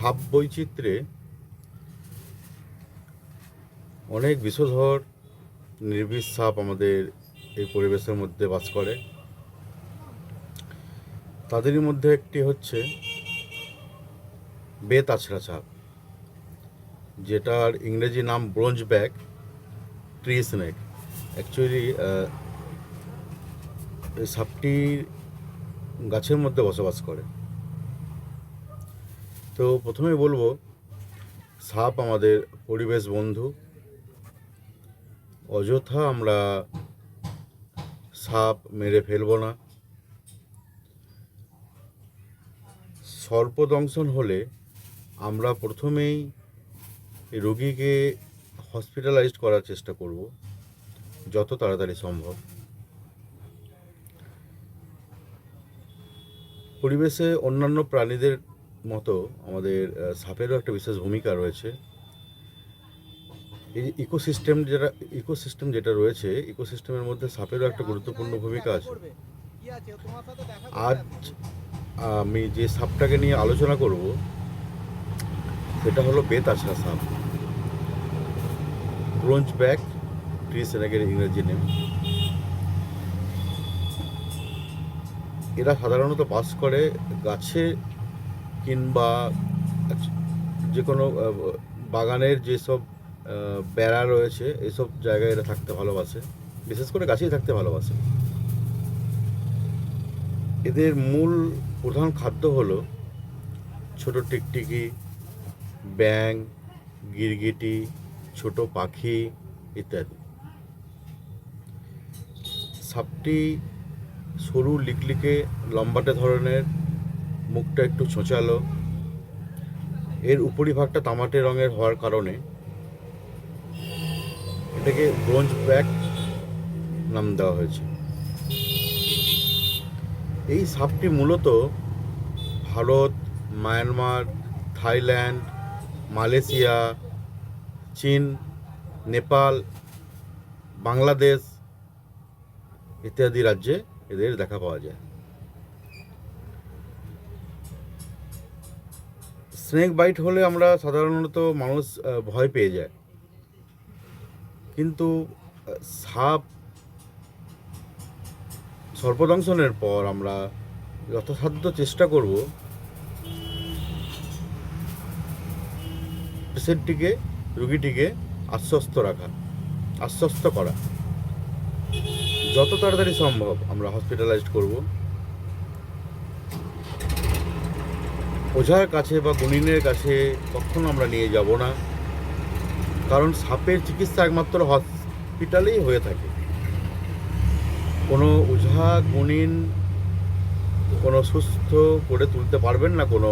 সাপ বৈচিত্র্যে অনেক বিষধর নির্বিষ সাপ আমাদের এই পরিবেশের মধ্যে বাস করে। তাদেরই মধ্যে একটি হচ্ছে বেত আছড়া সাপ যেটার ইংরেজি নাম bronze back tree snake actually সাপটি গাছের মধ্যে বসবাস করে। তো প্রথমে বলব, সাপ আমাদের পরিবেশ বন্ধু। অযথা আমরা সাপ মেরে ফেলব না। সর্পদংশন হলে আমরা প্রথমেই রোগীকে হসপিটালাইজড করার চেষ্টা করব, যত তাড়াতাড়ি সম্ভব। পরিবেশে অন্যান্য প্রাণীদের মতো আমাদের সাপেরও একটা বিশেষ ভূমিকা রয়েছে। এই যে ইকোসিস্টেম যেটা ইকোসিস্টেম যেটা রয়েছে, ইকোসিস্টেমের মধ্যে সাপেরও একটা গুরুত্বপূর্ণ ভূমিকা আছে। আজ আমি যে সাপটাকে নিয়ে আলোচনা করব, সেটা হলো বেত আছড়া সাপ। ব্রোঞ্জ ব্যাক ট্রি সেনাকের ইংরেজি নেম এরা সাধারণত বাস করে গাছে কিংবা যে কোনো বাগানের যেসব বেড়া রয়েছে, এসব জায়গায় এরা থাকতে ভালোবাসে। বিশেষ করে গাছেই থাকতে ভালোবাসে। এদের মূল প্রধান খাদ্য হলো ছোট টিকটিকি ব্যাং গিরগিটি, ছোট পাখি ইত্যাদি। সাপটি সরু লিকলিকে লম্বাটে ধরনের মুখটা একটু ছোঁচালো। এর উপরিভাগটা তামাটে রঙের হওয়ার কারণে এটাকে ব্রোঞ্জ ব্যাক নাম দেওয়া হয়েছে। এই সাপটি মূলত ভারত, মায়ানমার, থাইল্যান্ড, মালয়েশিয়া, চীন, নেপাল, বাংলাদেশ ইত্যাদি রাজ্যে এদের দেখা পাওয়া যায়। স্নেক বাইট হলে আমরা সাধারণত মানুষ ভয় পেয়ে যায়। কিন্তু সাপ সর্পদংশনের পর আমরা যথাসাধ্য চেষ্টা করব পেশেন্টটিকে রুগীটিকে আশ্বস্ত রাখা, আশ্বস্ত করা। যত তাড়াতাড়ি সম্ভব আমরা হসপিটালাইজড করব। ওঝার কাছে বা গুণিনের কাছে কখনো আমরা নিয়ে যাব না। কারণ সাপের চিকিৎসা একমাত্র হসপিটালেই হয়ে থাকে। কোনো ওঝা, গুণিন কোনো সুস্থ করে তুলতে পারবেন না, কোনো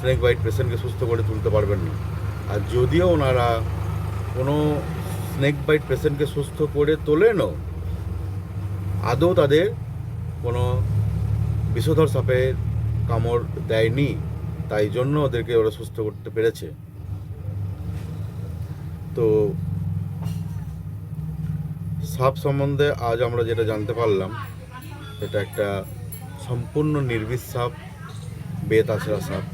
স্নেক বাইট পেশেন্টকে সুস্থ করে তুলতে পারবেন না। আর যদিও ওনারা কোনো স্নেক বাইট পেশেন্টকে সুস্থ করে তোলেনও, আদৌ তাদের কোনো বিষধর সাপের কামড় দেয়নি, তাই জন্য ওদেরকে ওরা সুস্থ করতে পেরেছে। তো সাপ সম্বন্ধে আজ আমরা যেটা জানতে পারলাম, এটা একটা সম্পূর্ণ নির্বিষ সাপ বেত আছড়া সাপ।